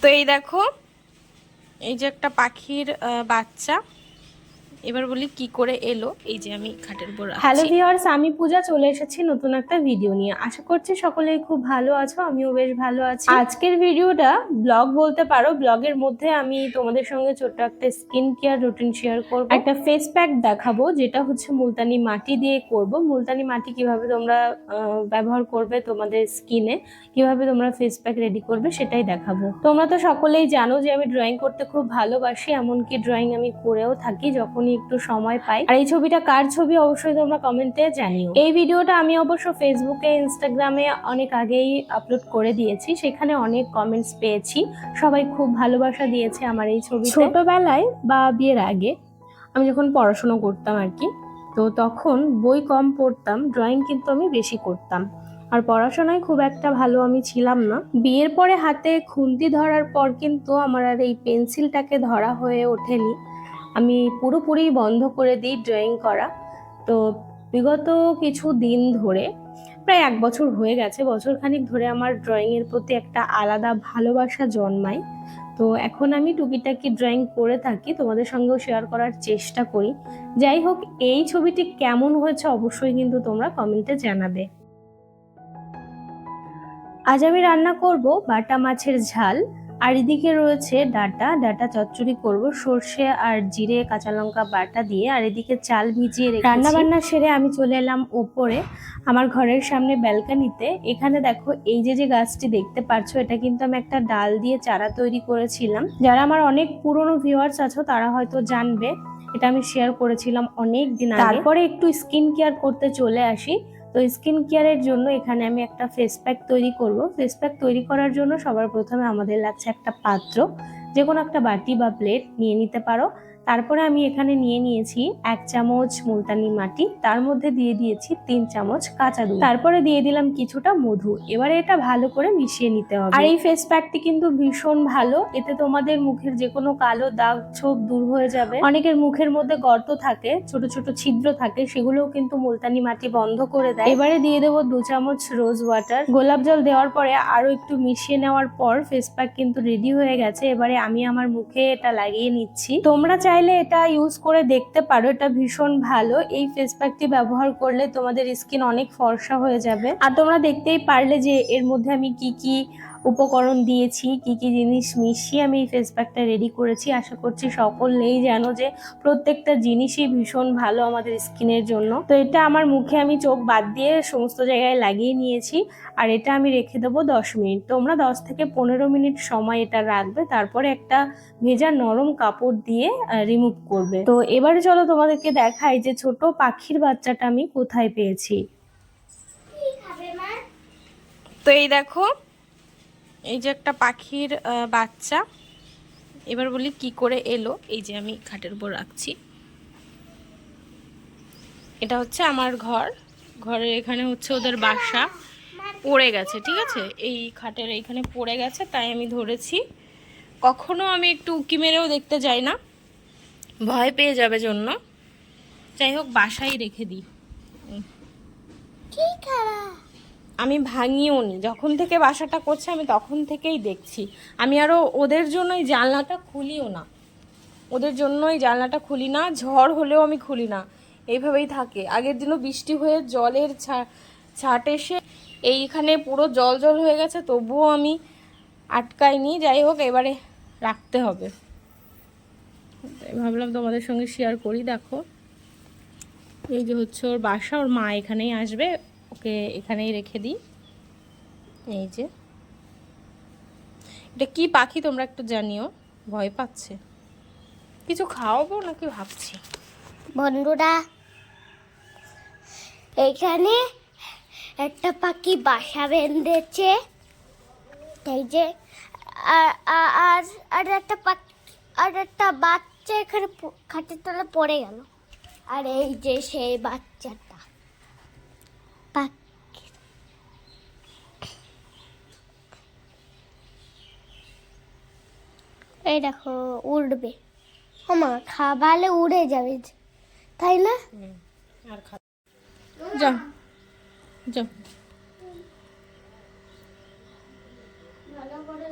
তো এই দেখো এই যে একটা পাখির বাচ্চা। এবার বলি কি করে এলো, এই যে আমি খাটের উপর হ্যালো। ভিউয়ার্স আমি পূজা, চলে এসেছি নতুন একটা ভিডিও নিয়ে। আশা করছি সকলেই খুব ভালো আছো, আমিও বেশ ভালো আছি। আজকের ভিডিওটা ব্লগ বলতে পারো ব্লগের মধ্যে আমি তোমাদের সঙ্গে ছোট্ট একটা স্কিন কেয়ার রুটিন শেয়ার করব। একটা ফেস প্যাক দেখাবো, যেটা হচ্ছে মুলতানি মাটি দিয়ে করব। মুলতানি মাটি কীভাবে তোমরা ব্যবহার করবে তোমাদের স্কিনে কীভাবে তোমরা ফেস প্যাক রেডি করবে সেটাই দেখাবো। তোমরা তো সকলেই জানো যে আমি ড্রয়িং করতে খুব ভালোবাসি, এমনকি ড্রয়িং আমি করেও থাকি, যখনই একটু সময় পাই। আর এই ছবিটা কার ছবি অবশ্যই তোমরা কমেন্টে জানিও। এই ভিডিওটা আমি অবশ্য ফেসবুকে ইনস্টাগ্রামে অনেক আগেই আপলোড করে দিয়েছি। সেখানে অনেক কমেন্টস পেয়েছি। সবাই খুব ভালোবাসা দিয়েছে আমার এই ছবি ছোটবেলায় বা বিয়ের আগে আমি যখন পড়াশোনা করতাম আর কি, তো তখন বই কম পড়তাম ড্রয়িং কিন্তু আমি বেশি করতাম। আর পড়াশোনায় খুব একটা ভালো আমি ছিলাম না। বিয়ের পরে হাতে খুন্তি ধরার পর কিন্তু আমার আর এই পেন্সিলটাকে ধরা হয়ে ওঠেনি। আমি পুরোপুরি বন্ধ করে দিই ড্রয়িং করা। তো বিগত কিছু দিন ধরে, প্রায় এক বছর হয়ে গেছে বছর খানিক ধরে আমার ড্রয়িংয়ের প্রতি একটা আলাদা ভালোবাসা জন্মায়। তো এখন আমি টুকিটাকি ড্রয়িং করে থাকি, তোমাদের সঙ্গেও শেয়ার করার চেষ্টা করি। যাই হোক, এই ছবিটি কেমন হয়েছে অবশ্যই কিন্তু তোমরা কমেন্টে জানাবে। আজ আমি রান্না করব বাটা মাছের ঝাল। আর এদিকে রয়েছে ডাটা। ডাটা চচ্চড়ি করব। সর্ষে আর জিরে কাঁচা লঙ্কা বাটা দিয়ে। আর এদিকে চাল ভিজিয়ে রেখেছি। রান্না বান্না সেরে আমি চলে এলাম ওপরে। আমার ঘরের সামনে ব্যালকানিতে। এখানে দেখো এই যে যে গাছটি দেখতে পাচ্ছ এটা কিন্তু আমি একটা ডাল দিয়ে চারা তৈরি করেছিলাম। যারা আমার অনেক পুরনো ভিউয়ার্স আছো তারা হয়তো জানবে। এটা আমি শেয়ার করেছিলাম অনেক দিন আগে। তারপরে একটু স্কিন কেয়ার করতে চলে আসি। তো স্কিন কেয়ারের জন্য এখানে আমি একটা ফেস প্যাক তৈরি করব। ফেস প্যাক তৈরি করার জন্য সবার প্রথমে আমাদের লাগছে একটা পাত্র। যে কোনো একটা বাটি বা প্লেট নিয়ে নিতে পারো। তারপরে আমি এখানে নিয়ে নিয়েছি এক চামচ মুলতানি মাটি, তার মধ্যে দিয়ে দিয়েছি তিন চামচ কাঁচা দুধ। তারপরে দিয়ে দিলাম কিছুটা মধু, এবারে এটা ভালো করে মিশিয়ে নিতে হবে। আর এই ফেস প্যাকটি কিন্তু ভীষণ ভালো, এতে তোমাদের মুখের যে কোনো কালো দাগ ছোপ দূর হয়ে যাবে। অনেকের মুখের মধ্যে গর্ত থাকে, ছোট ছোট ছিদ্র থাকে, সেগুলোও কিন্তু মুলতানি মাটি বন্ধ করে দেয়। এবারে দিয়ে দেবো দু চামচ রোজ ওয়াটার গোলাপ জল দেওয়ার পরে আরও একটু মিশিয়ে নেওয়ার পর ফেস প্যাক কিন্তু রেডি হয়ে গেছে। এবারে আমি আমার মুখে এটা লাগিয়ে নিচ্ছি। তোমরা চাইলে এটা ইউজ করে দেখতে পারো, এটা ভীষণ ভালো। এই ফেস প্যাকটি ব্যবহার করলে তোমাদের স্কিন অনেক ফর্সা হয়ে যাবে। আর তোমরা দেখতেই পারলে যে এর মধ্যে আমি কি কি উপকরণ দিয়েছি কি কি জিনিস মিশিয়ে আমি এই ফেস প্যাকটা রেডি করেছি। আশা করছি সকলেই জানো যে প্রত্যেকটা জিনিসই ভীষণ ভালো আমাদের স্কিনের জন্য। তো এটা আমার মুখে আমি চোখ বাদ দিয়ে সমস্ত জায়গায় লাগিয়ে নিয়েছি আর এটা আমি রেখে দেবো দশ মিনিট। তোমরা দশ থেকে পনেরো মিনিট সময় এটা রাখবে তারপরে একটা ভেজা নরম কাপড় দিয়ে রিমুভ করবে। তো এবারে চলো তোমাদেরকে দেখাই যে ছোট পাখির বাচ্চাটা আমি কোথায় পেয়েছি। তো এই দেখো এই যে একটা পাখির বাচ্চা। এবার বলি কি করে এলো। এই যে আমি খাটের উপর রাখছি। এটা হচ্ছে আমার ঘর। ঘরের এখানে হচ্ছে ওদের বাসা। পড়ে গেছে, ঠিক আছে? এই খাটের এইখানে পড়ে গেছে, তাই আমি ধরেছি। কখনো আমি একটু উকি মেরেও দেখতে যাই না। ভয় পেয়ে যাবে জন্য। যাই হোক, বাসায় রেখে দিই। আমি ভাঙিও নি। যখন থেকে বাসাটা করছে, আমি তখন থেকেই দেখছি। আমি আরও ওদের জন্য এই জানলাটা খুলিও না। ওদের জন্য এই জানলাটা খুলি না, ঝড় হলেও আমি খুলি না। এইভাবেই থাকে। আগের দিনও বৃষ্টি হয়ে জলের ছা, ছাট এসে এইখানে পুরো জল জল হয়ে গেছে, তবুও আমি আটকাইনি। যাই হোক, এবারে রাখতে হবে। ভাবলাম তোমাদের সঙ্গে শেয়ার করি, দেখো। এই যে হচ্ছে ওর বাসা, ওর মা এখানেই আসবে। ওকে এখানেই রেখে দিই। এই যে। এটা কি পাখি তোমরা একটু জানিও? ভয় পাচ্ছে। কিছু খাওয়াবো নাকি ভাবছি? বন্ধুরা, এখানে একটা পাখি বাসা বেঁধেছে। এই যে, আর, আর- একটা পাখি, আর একটা বাচ্চা এখানে খাটের তলে পড়ে গেল। আর এই যে সেই বাচ্চাটা। এই দেখো উড়বে। আমার খাবালে উড়ে যাবে তাই না? আর খা। যাও যাও। ভালো করে